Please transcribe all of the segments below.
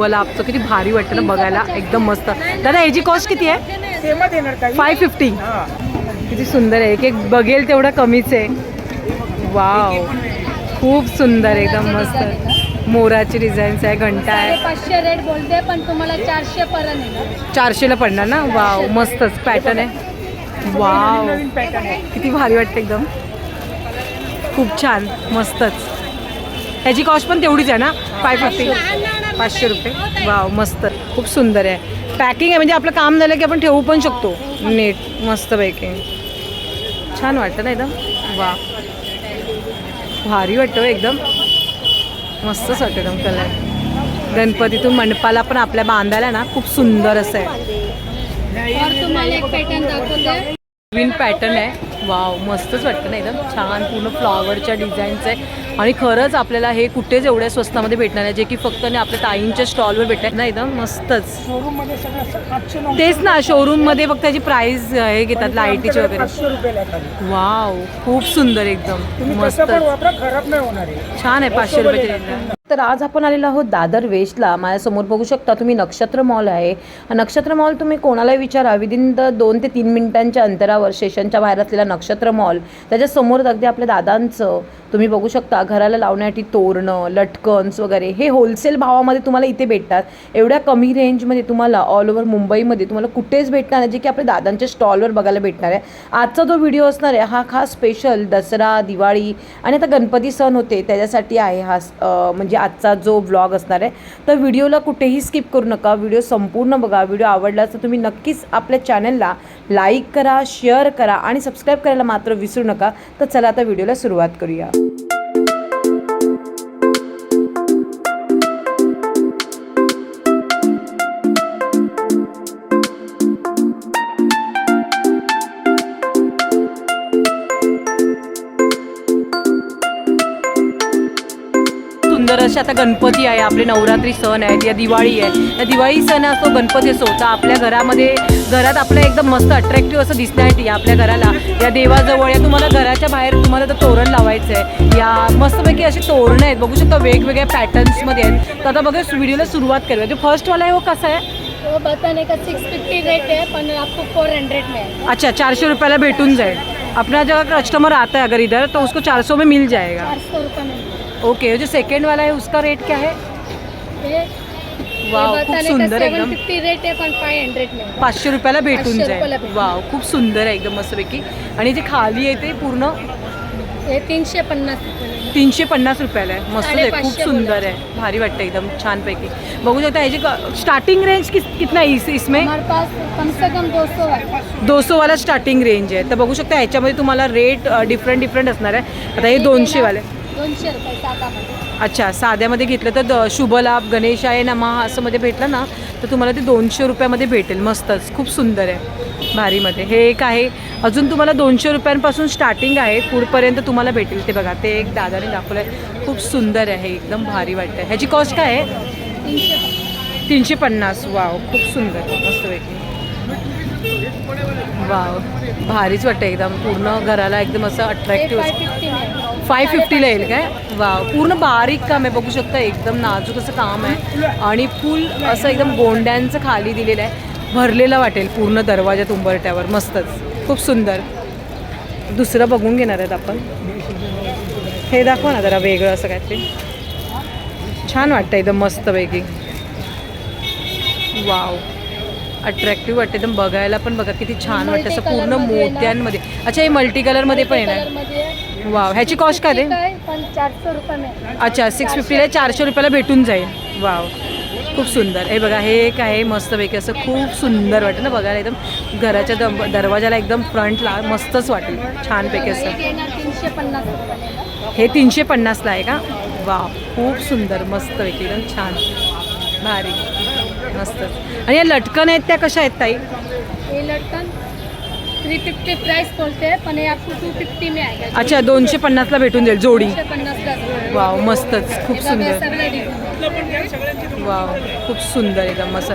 शुभ लाभचं किती भारी वाटतं ना बघायला. एकदम मस्त. दादा याची कॉस्ट किती आहे? फाय फिफ्टी हा. किती सुंदर आहे. एक एक बघेल तेवढं कमीच आहे. वाव खूप सुंदर एकदम मस्त. मोराची डिझाईन्स आहे घंटा आहे. पाचशे रेट बोलते पण तुम्हाला चारशे पर्यंत चारशेला पडणार ना? वाव मस्तच. पॅटर्न आहे. वाव नवीन पॅटर्न आहे. किती भारी वाटतं एकदम. खूप छान. मस्तच. त्याची कॉस्ट पण तेवढीच आहे ना? फाय फिफ्टी पाचशे रुपये. वाव मस्त. खूप सुंदर आहे. पॅकिंग आहे म्हणजे आपलं काम झालं की आपण ठेवू पण शकतो. नीट मस्तपैकी. छान वाटतं ना एकदम? वा भारी वाटतं हो एकदम. मस्तच वाटतं एकदम कलर गणपतीतून मंडपाला पण आपल्या बांधायला ना खूप सुंदर असं आहे. नवीन पॅटर्न आहे. वाव मस्तच वाटतं ना एकदम. छान पूर्ण फ्लॉवरच्या डिझाईन्स आहे. आणि खरंच आपल्याला हे कुठेच एवढ्या स्वस्तामध्ये भेटणार आहे जे की फक्त ना आपल्या ताईंच्या स्टॉलवर भेटणार ना एकदम मस्तच. शोरूममध्ये तेच ना शोरूममध्ये फक्त त्याची प्राईस हे घेतात लाईटीचे वगैरे. वाव खूप सुंदर एकदम. मस्त खराब नाही होणार छान आहे पाचशे रुपयाची तर आज आपण आलेलो आहोत दादर वेस्टला. माझ्यासमोर बघू शकता तुम्ही नक्षत्र मॉल आहे. नक्षत्र मॉल तुम्ही कोणालाही विचारा. विदिन द दोन ते तीन मिनिटांच्या अंतरावर स्टेशनच्या बाहेर असलेला नक्षत्र मॉल त्याच्यासमोर अगदी आपल्या दादांचं तुम्ही बघू शकता. घराला लावण्यासाठी तोरणं लटकन्स वगैरे हे होलसेल भावामध्ये तुम्हाला इथे भेटतात. एवढ्या कमी रेंजमध्ये तुम्हाला ऑल ओव्हर मुंबईमध्ये तुम्हाला कुठेच भेटणार नाही. जे की आपल्या दादांच्या स्टॉलवर बघायला भेटणार आहे. आजचा जो व्हिडिओ असणार आहे हा खास स्पेशल दसरा दिवाळी आणि आता गणपती सण होते त्याच्यासाठी आहे हा म्हणजे आजचा जो ब्लॉग असणार आहे तर व्हिडिओला कुठेही स्किप करू नका. व्हिडिओ संपूर्ण बघा. व्हिडिओ आवडला तर तुम्ही नक्कीच आपल्या चॅनलला लाईक करा शेअर करा आणि सबस्क्राईब करायला मात्र विसरू नका. तर चला आता व्हिडिओला सुरुवात करूया. असे आता गणपती आहे आपले नवरात्री सण आहेत या दिवाळी आहे. या दिवाळी सण असो गणपती असो तर आपल्या घरामध्ये घरात आपल्या एकदम मस्त अट्रॅक्टिव्ह असं दिसण्यासाठी आपल्या घराला. या देवाजवळ या तुम्हाला घराच्या बाहेर तुम्हाला तर तोरण लावायचं आहे. या मस्तपैकी अशी तोरणं आहेत. बघू शकता वेगवेगळ्या पॅटर्न्समध्ये आहेत. तर आता बघा व्हिडिओला सुरुवात करूया. जो फर्स्टवाला आहे वो कसा आहे? वो बताने का सिक्स फिफ्टी रेट है पर आपको फोर हंड्रेड में है अच्छा चारशे रुपयाला भेटून जाईल. अपना जो कस्टमर आता है अगर इधर तो उसको चार सौ में मिल जाएगा. चार सौ रुपये में ओके जो सेकेंड वाला है उसका रेट क्या है? वाव खूप सुंदर एकदम. फिफ्टी रेट है पण फाइव हंड्रेड में है. पाचशे रुपयाला भेटून जाईल. वाव खूप सुंदर आहे एकदम मस्तपैकी. आणि जे खाली आहे ते पूर्ण हे तीनशे पन्नास. तीनशे पन्नास रुपयाला आहे. मस्त आहे खूप सुंदर आहे. भारी वाटतं एकदम छानपैकी. बघू शकता ह्याची स्टार्टिंग रेंज किस कितना इस इसमें? हमारे पास कम से कम दो सौ वाला स्टार्टिंग रेंज आहे. तर बघू शकता ह्याच्यामध्ये तुम्हाला रेट डिफरंट डिफरंट असणार आहे. आता हे दोनशे वाले. दोनशे रुपये अच्छा साध्यामध्ये घेतलं तर द- शुभलाभ गणेश आहे नमः असं मध्ये भेटलं ना तर तुम्हाला ते दोनशे रुपयामध्ये भेटेल. मस्तच खूप सुंदर आहे भारीमध्ये. हे एक आहे. अजून तुम्हाला दोनशे रुपयांपासून स्टार्टिंग आहे. पुढपर्यंत तुम्हाला भेटेल ते बघा. ते एक दादाने दाखवलं आहे खूप सुंदर आहे. एकदम भारी वाटतं ह्याची कॉस्ट काय आहे? तीनशे तीनशे पन्नास. वाव खूप सुंदर. मस्तपैकी वाव भारीच वाटतं एकदम. पूर्ण घराला एकदम असं अट्रॅक्टिव्ह है. फाय फिफ्टीला येईल. काय? वाव पूर्ण बारीक काम आहे. बघू शकता एकदम नाजूक असं काम आहे. आणि फुल असं एकदम गोंड्यांचं खाली दिलेलं आहे. भरलेलं वाटेल पूर्ण दरवाजात उंबरट्यावर मस्तच. खूप सुंदर. दुसरं बघून घेणार आहेत आपण. हे दाखवा ना जरा वेगळं असं काहीतरी. छान वाटतं एकदम मस्तपैकी. वाव. अट्रॅक्टिव्ह वाटते. एकदम बघायला पण बघा किती छान वाटतं. असं पूर्ण. मोत्यांमध्ये. अच्छा हे मल्टी कलरमध्ये पण येणार. वाव ह्याची कॉस्ट काय चारशे रुपये. अच्छा सिक्स फिफ्टीला चारशे रुपयाला भेटून जाईल. वाव खूप सुंदर. हे बघा हे एक आहे मस्तपैकी असं खूप सुंदर वाटेल ना बघायला एकदम. घराच्या दम दरवाजाला एकदम फ्रंटला मस्तच वाटेल. छानपैकी असं. हे तीनशे पन्नासला आहे का? वाव खूप सुंदर मस्तपैकी एकदम छान. भारी. मस्तच आणि या लटकन आहेत त्या कशा आहेत ताई? ये लटकन थ्री फिफ्टी प्राइस बोलते हैं पण ये आपको टू फिफ्टी में आएगा अच्छा दोनशे पन्नासला भेटून जाईल जोडी. तीनशे पन्नास का जोड. वाव मस्तच. खूप हे बघा, सुंदर. सगळं डिझाईन. वाव खूप सुंदर एकदम मस्त.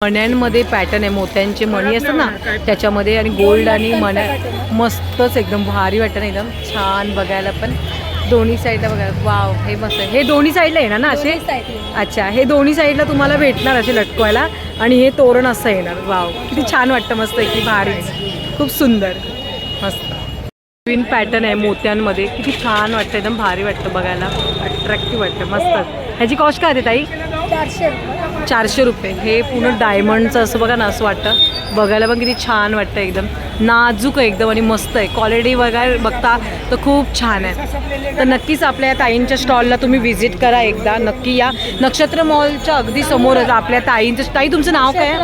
मण्यांमध्ये पॅटर्न आहे मोत्यांचे मणी असतात ना त्याच्यामध्ये आणि गोल्ड आणि मण्या मस्तच एकदम भारी वाटतं ना एकदम छान बघायला पण. दोन्ही साईडला बघा. वाव हे मस्त आहे. हे दोन्ही साईडला येणार ना असे. अच्छा हे दोन्ही साईडला तुम्हाला भेटणार असे लटकवायला आणि हे तोरण असं येणार. वाव किती छान वाटतं मस्त की भारी खूप सुंदर. मस्त. नवीन पॅटर्न आहे मोत्यांमध्ये. किती छान वाटतं एकदम भारी वाटतं बघायला. अट्रॅक्टिव्ह वाटतं मस्त. ह्याची कॉस्ट काय आहे ताई? चारशे चारशे रुपये. हे पूर्ण डायमंडचं असं बघा ना असं वाटतं. बघायला पण किती छान वाटतं एकदम. नाजूक आहे एकदम आणि मस्त आहे. क्वालिटी वगैरे बघता तर खूप छान आहे. तर नक्कीच आपल्या या ताईंच्या स्टॉलला तुम्ही व्हिजिट करा एकदा. नक्की या. नक्षत्र मॉलच्या अगदी समोरच आपल्या ताईंचं ताई तुमचं नाव काय?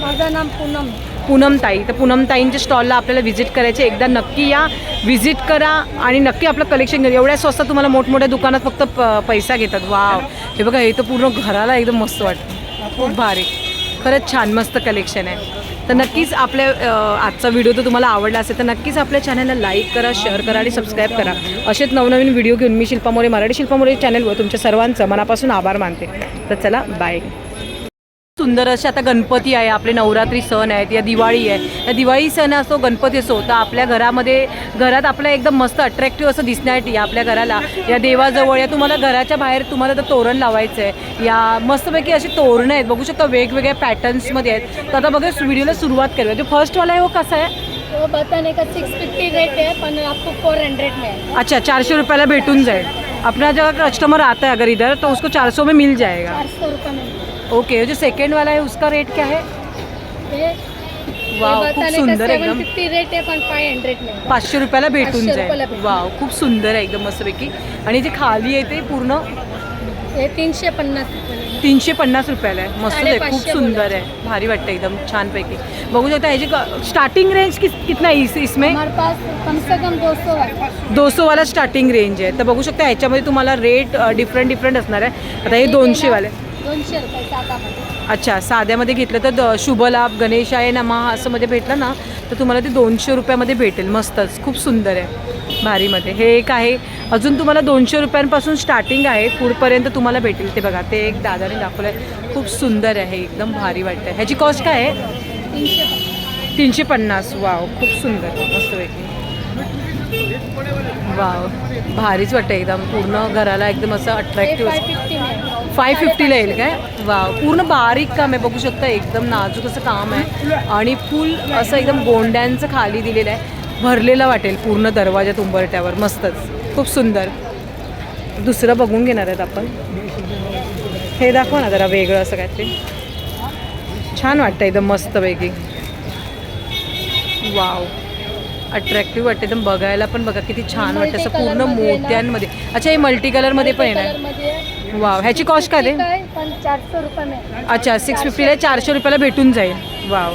माझं नाम पूनम. पूनम ताई. तर पूनम ताईंच्या स्टॉलला आपल्याला व्हिजिट करायचे. एकदा नक्की या. व्हिजिट करा आणि नक्की आपलं कलेक्शन घ्या. एवढ्या स्वस्त तुम्हाला मोठमोठ्या दुकानात फक्त पैसा घेतात. वाव हे बघा हे तर पूर्ण घराला एकदम मस्त वाटतं. खूप भारी. खरंच छान मस्त कलेक्शन आहे. तर नक्कीच आपल्या आजचा व्हिडिओ तर तुम्हाला आवडला असेल तर नक्कीच आपल्या चॅनलला लाईक करा शेअर करा आणि सबस्क्राईब करा. असेच नवनवीन व्हिडिओ घेऊन मी शिल्पा मोरे मराठी शिल्पा मोरे चॅनलवर तुमच्या सर्वांचं मनापासून आभार मानते. तर चला बाय सुंदर असे आता गणपती आहे आपले नवरात्री सण आहेत या दिवाळी आहे. या दिवाळी सण असो गणपती असो तर आपल्या घरामध्ये घरात आपल्या एकदम मस्त अट्रॅक्टिव्ह असं दिसण्यासाठी आपल्या घराला. या देवाजवळ या तुम्हाला घराच्या बाहेर तुम्हाला तर तोरण लावायचं आहे या मस्तपैकी अशी तोरणं आहेत बघू शकता वेगवेगळ्या पॅटर्न्समध्ये आहेत. तर आता बघा व्हिडिओला सुरुवात करूया. जो फर्स्टवाला आहे वो कसा आहे? वो बताने का सिक्स फिफ्टी रेट है पर आपको फोर हंड्रेड में है अच्छा चारशे रुपयाला भेटून जाईल. अपना जो कस्टमर आता है अगर इधर तो उसको चार सौ में मिल जाएगा. चार सौ रुपये में ओके जो सेकेंड वाला है उसका रेट क्या है? वाव खूप सुंदर एकदम. रेट है पण फाइव हंड्रेड. पाचशे रुपयाला भेटून जाईल. वाव खूप सुंदर आहे एकदम मस्तपैकी. आणि जे खाली आहे ते पूर्ण? हे तीनशे पन्नास तीनशे पन्नास रुपयाला आहे. मस्त आहे खूप सुंदर आहे. भारी वाटतं एकदम छानपैकी. बघू शकता ह्याची स्टार्टिंग रेंज किस कितना है इस इसमें? कम से कम दो सौ वाला. स्टार्टिंग रेंज आहे. तर बघू शकता ह्याच्यामध्ये तुम्हाला रेट डिफरंट डिफरंट असणार आहे. आता हे दोनशेवाले दोनशे रुपये अच्छा साध्यामध्ये घेतलं तर द- शुभलाभ गणेशाय नमः असं मध्ये भेटलं ना तर तुम्हाला ते दोनशे रुपयामध्ये भेटेल. मस्तच खूप सुंदर आहे भारीमध्ये. हे एक आहे. अजून तुम्हाला दोनशे रुपयांपासून स्टार्टिंग आहे. पुढपर्यंत तुम्हाला भेटेल ते बघा. ते एक दादाने दाखवलं आहे खूप सुंदर आहे. एकदम भारी वाटतं ह्याची कॉस्ट काय आहे? तीनशे पन्नास. तीनशे पन्नास. वाव खूप सुंदर. मस्तपैकी वाव भारीच वाटतं एकदम. पूर्ण घराला एकदम असं अट्रॅक्टिव्ह फाय फिफ्टी फिफ्टीला येईल काय? वाव पूर्ण बारीक काम आहे बघू शकता एकदम नाजूक असं काम आहे. आणि फुल असं एकदम गोंड्यांचं खाली दिलेलं आहे. भरलेलं वाटेल पूर्ण दरवाजा तुंबरट्यावर मस्तच. खूप सुंदर. दुसरं बघून घेणार आहेत आपण. हे दाखवा ना जरा वेगळं असं काहीतरी. छान वाटतं एकदम मस्तपैकी. वाव. अट्रॅक्टिव्ह वाटते. एकदम बघायला पण बघा किती छान वाटतं. असं पूर्ण. मोत्यांमध्ये. अच्छा हे मल्टी कलरमध्ये पण येणार. वाव. ह्याची कॉस्ट काय चारशे रुपये. अच्छा सिक्स फिफ्टीला चारशे. रुपयाला भेटून जाईल. वाव.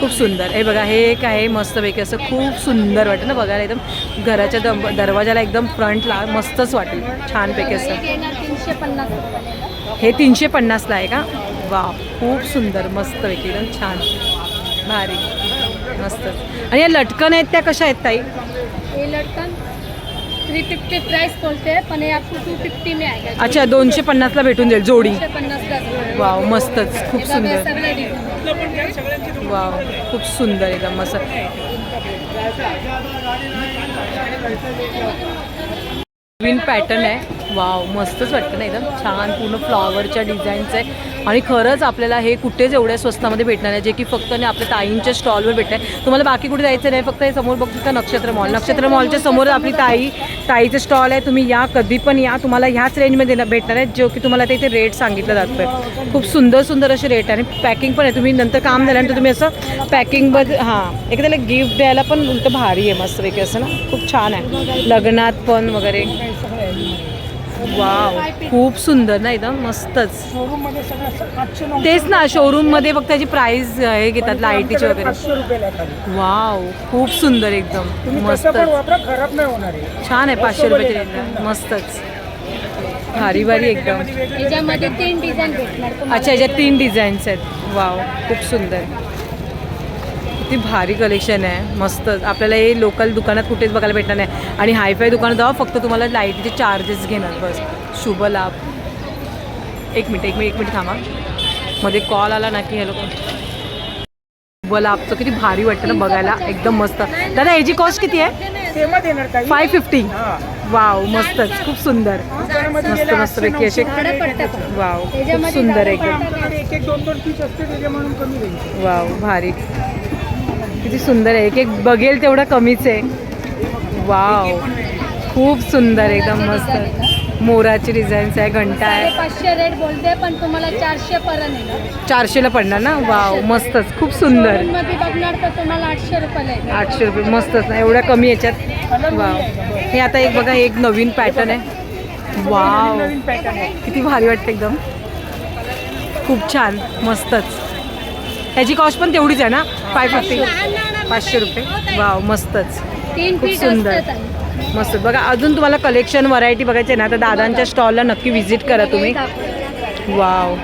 खूप सुंदर. हे बघा हे एक आहे मस्तपैकी. असं खूप सुंदर वाटतं ना बघायला. एकदम घराच्या दम दरवाजाला एकदम फ्रंटला मस्तच वाटेल. छानपैकी असं. हे तीनशे पन्नास रुपये हे तीनशे पन्नासला आहे का? वाव. खूप सुंदर. मस्तपैकी. एकदम छान. भारी. मस्तच आणि या लटकन आहेत त्या कशा आहेत ताई? ये लटकन थ्री फिफ्टी प्राइस बोलते हैं पण ये आपको टू फिफ्टी में आएगा अच्छा दोनशे पन्नासला भेटून जाईल जोडी. पन्नास वाव मस्तच. खूप हे सुंदर. वाव खूप सुंदर एकदम मस्त. नवीन पॅटर्न आहे. वाव मस्तच वाटतं ना एकदम. छान पूर्ण फ्लॉवरच्या डिझाईनचं आहे. आणि खरंच आपल्याला हे कुठेच एवढ्या स्वस्तामध्ये भेटणार आहे जे की फक्त आणि आपल्या ताईंच्या स्टॉलवर भेटणार आहे तुम्हाला बाकी कुठे जायचं नाही फक्त हे समोर बघतो का नक्षत्र मॉल नक्षत्र मॉलच्या समोर आपली ताई ताईचं स्टॉल आहे तुम्ही या कधी पण या. तुम्हाला ह्याच रेंजमध्ये भेटणार आहे जो की तुम्हाला ते इथे रेट सांगितलं जातं आहे खूप सुंदर सुंदर असे रेट आहे. आणि पॅकिंग पण आहे. तुम्ही नंतर काम झाल्यानंतर तुम्ही असं पॅकिंगमध्ये हां एखाद्याला गिफ्ट द्यायला पण उलटं भारी आहे मस्तपैकी असं ना. खूप छान आहे. लग्नात पण वगैरे. वाव खूप सुंदर ना एकदम मस्तच. शोरूममध्ये सगळं आठशे नऊ तेच ना शोरूममध्ये फक्त त्याची प्राइस हे घेतात लाईटीचे वगैरे. पाचशे रुपयाला खाली वाव खूप सुंदर एकदम तुम्ही कसं मस्तच. पण वापरा खराब नाही होणार आहे. छान आहे पाचशे रुपयाची रेंज. मस्तच. भारी भारी एकदम. याच्यामध्ये तीन डिझाईन भेटणार तुम्हाला. अच्छा याच्यात तीन डिझाईन्स आहेत. वाव खूप सुंदर. किती भारी कलेक्शन आहे. मस्त. आपल्याला हे लोकल दुकानात कुठेच बघायला भेटणार नाही. आणि हायफाय दुकानात जावा फक्त तुम्हाला लाईटचे चार्जेस घेणार. बस. शुभ लाभ. एक मिनिट एक मिनिट एक मिनिट थांबा. मध्ये कॉल आला ना की हे लोक. शुभ लाभचं किती भारी वाटतं ना बघायला. एकदम मस्त. दादा ह्याची कॉस्ट किती आहे? फाय फिफ्टी वाव मस्तच. खूप सुंदर. मस्त मस्त पैकी असे. वाव खूप सुंदर एकदम राहील वाव भारी. किती सुंदर आहे. एक एक बघेल तेवढं कमीच आहे. वाव. खूप सुंदर एकदम मस्त. मोराची डिझाईन्स आहे घंटा आहे. पाचशे रेट बोलते पण तुम्हाला चारशे पर्यंत चारशेला पडणार ना? वाव मस्तच. खूप सुंदर. बघणार तर तुम्हाला आठशे येईल आठशे रुपये मस्तच ना. एवढ्या कमी याच्यात. वाव. हे आता एक बघा एक नवीन पॅटर्न आहे. वाव. नवीन पॅटर्न आहे किती भारी वाटतं एकदम. खूप छान. मस्तच. ह्याची कॉस्ट पण तेवढीच आहे ना? फाय फिफ्टी पाचशे रुपये. वाव मस्तच. खूप सुंदर. मस्त. बघा अजून तुम्हाला कलेक्शन व्हरायटी बघायची आहे ना तर दादांच्या स्टॉलला नक्की व्हिजिट करा तुम्ही वाव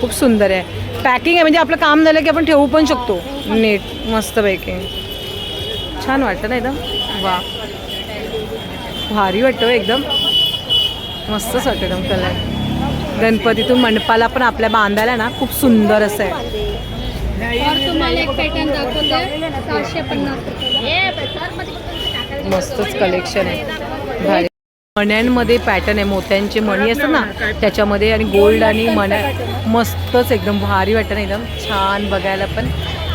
खूप सुंदर आहे. पॅकिंग आहे म्हणजे आपलं काम झालं की आपण ठेवू पण शकतो. नीट मस्तपैकी. छान वाटतं ना एकदम? वा भारी वाटतं हो एकदम. मस्तच वाटतं एकदम कलर गणपतीतून मंडपाला पण आपल्या बांधायला ना खूप सुंदर असं आहे. और तुम्हाला एक पॅटर्न दाखवते. सहाशे पन्नास रुपये मस्तच कलेक्शन आहे. भारी. मण्यांमध्ये पॅटर्न आहे. मोत्यांचे मणी असतात ना त्याच्यामध्ये आणि गोल्ड आणि मण्या मस्तच एकदम भारी वाटतं ना एकदम छान बघायला पण.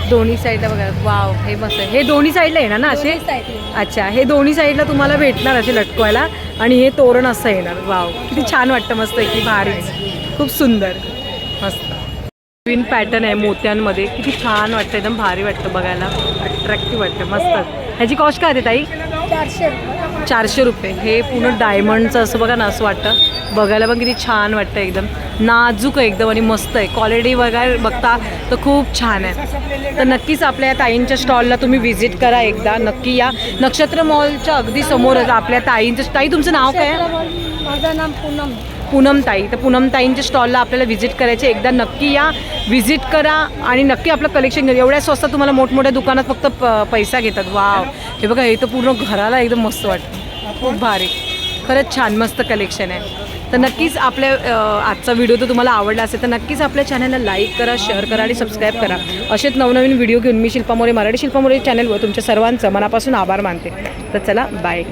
दोन्ही साईडला बघायला. वाव हे मस्त आहे. हे दोन्ही साईडला येणार ना असे? अच्छा हे दोन्ही साईडला तुम्हाला भेटणार असे लटकवायला. आणि हे तोरण असं येणार. वाव किती छान वाटतं मस्त आहे. की भारीच खूप सुंदर. मस्त. नवीन पॅटर्न आहे मोत्यांमध्ये. किती छान वाटतं एकदम भारी वाटतं बघायला. अट्रॅक्टिव्ह वाटतं मस्त. ह्याची कॉस्ट काय आहे ताई? चारशे रुपये. चारशे रुपये. हे पूर्ण डायमंडचं असं बघा ना असं वाटतं. बघायला पण किती छान वाटतं एकदम. नाजूक आहे एकदम आणि मस्त आहे. क्वालिटी वगैरे बघता तर खूप छान आहे. तर नक्कीच आपल्या ताईंच्या स्टॉलला तुम्ही व्हिजिट करा एकदा. नक्की या. नक्षत्र मॉलच्या अगदी समोरच आपल्या ताईंचं ताई तुमचं नाव काय आहे? माझं नाम पूनम. पूनमताई. तर पूनमताईंच्या स्टॉलला आपल्याला व्हिजिट करायचे. एकदा नक्की या. व्हिजिट करा आणि नक्की आपलं कलेक्शन घ्या एवढ्या स्वस्तात तुम्हाला मोठमोठ्या दुकानात फक्त प- पैसा घेतात. वाव हे बघा हे तर पूर्ण घराला एकदम मस्त वाटतं. खूप भारी. खरंच छान मस्त कलेक्शन आहे. तर नक्कीच आपल्या आजचा व्हिडिओ तर तुम्हाला आवडला असेल तर नक्कीच आपल्या चॅनलला लाईक करा शेअर करा आणि सबस्क्राईब करा. असेच नवनवीन व्हिडिओ घेऊन मी शिल्पा मोरे मराठी शिल्पा मोरे चॅनलवर तुमच्या सर्वांचं मनापासून आभार मानते. तर चला बाय